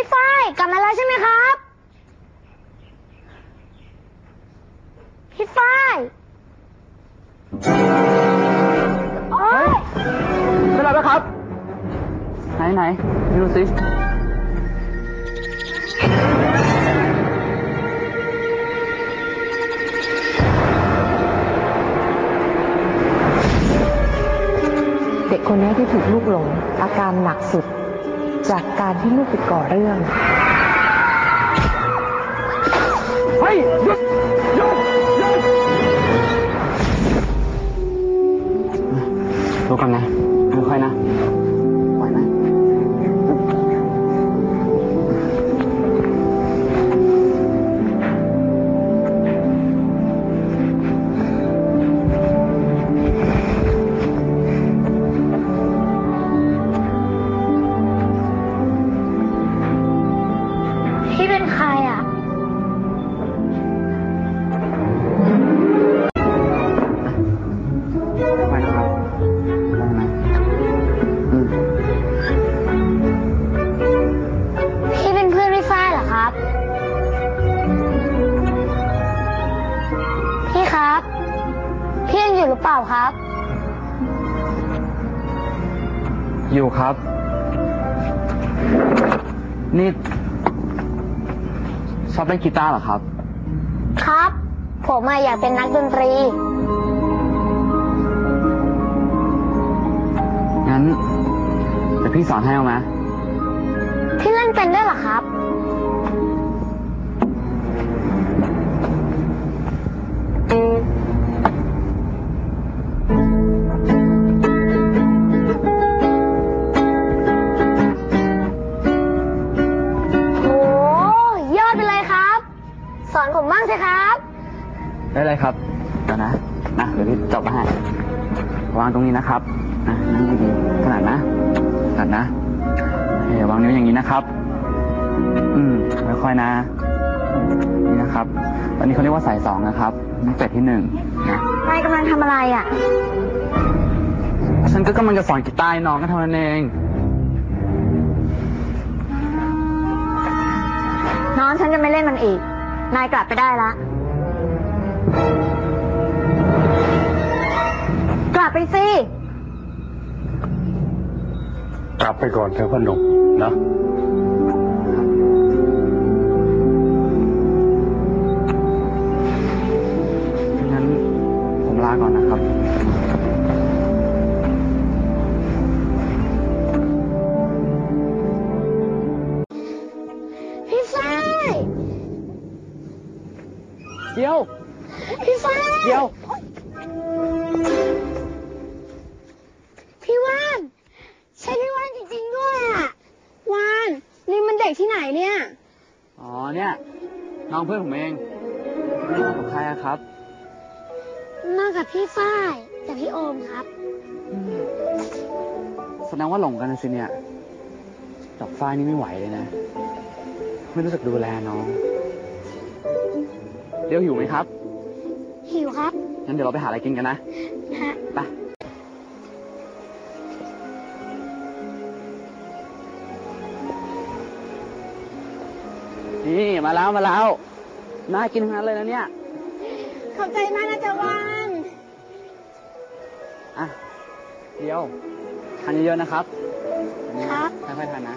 พี่ฝ้ายกลับมาแล้วใช่ไหมครับ พี่ฝ้ายโอ๊ยเป็นไรไหมครับ ไหนไหนดูสิเด็กคนนี้ที่ถูกลูกหลงอาการหนักสุด จากการที่ลูกไปก่อเรื่อง เฮ้ยหยุด หรือเปล่าครับ อยู่ครับ นี่ชอบเล่นกีตาร์เหรอครับ ครับ ผมอะอยากเป็นนักดนตรี งั้นเดี๋ยวพี่สอนให้เอาไหมพี่เล่นเป็นด้วยเหรอครับางสิครับ ได้เลยครับเดี๋ยวนะนะเดี๋ยวพี่จบมาให้วางตรงนี้นะครับนะนั่งดีๆขนาดนะขนาดนะโอเควางนิ้วอย่างนี้นะครับ อืมค่อยๆนะ นี่นะครับวันนี้เขาเรียกว่าสายสองนะครับนี่เป็ดที่หนึ่งนะนายกำลังทำอะไรอะ ฉันก็กำลังจะสอนกีตาร์ให้น้องก็เท่านั้นเอง น้องฉันจะไม่เล่นมันอีก นายกลับไปได้ละ กลับไปสิ กลับไปก่อนเถอะพ่อหนุ่มนะ เดี๋ยว พี่ฝ้ายเดี๋ยว พี่ว่าน ใช่พี่ว่านจริงๆด้วยอะว่าน นี่มันเด็กที่ไหนเนี่ย อ๋อเนี่ย น้องเพื่อนผมเองนี่ของใครอะครับ มากับพี่ฝ้ายกับพี่โอมครับ แสดงว่าหลงกันนะสิเนี่ยดอกฝ้ายนี่ไม่ไหวเลยนะ ไม่รู้จักดูแลน้อง เดี๋ยวหิวไหมครับ หิวครับงั้นเดี๋ยวเราไปหาอะไรกินกันนะฮะไปนี่มาแล้วมาแล้วน่ากินทั้งนั้นเลยนะเนี่ย ขอบใจมากนะจ๊ะว่านอะเดี๋ยวทานเยอะๆนะครับ ครับค่อยๆทานนะ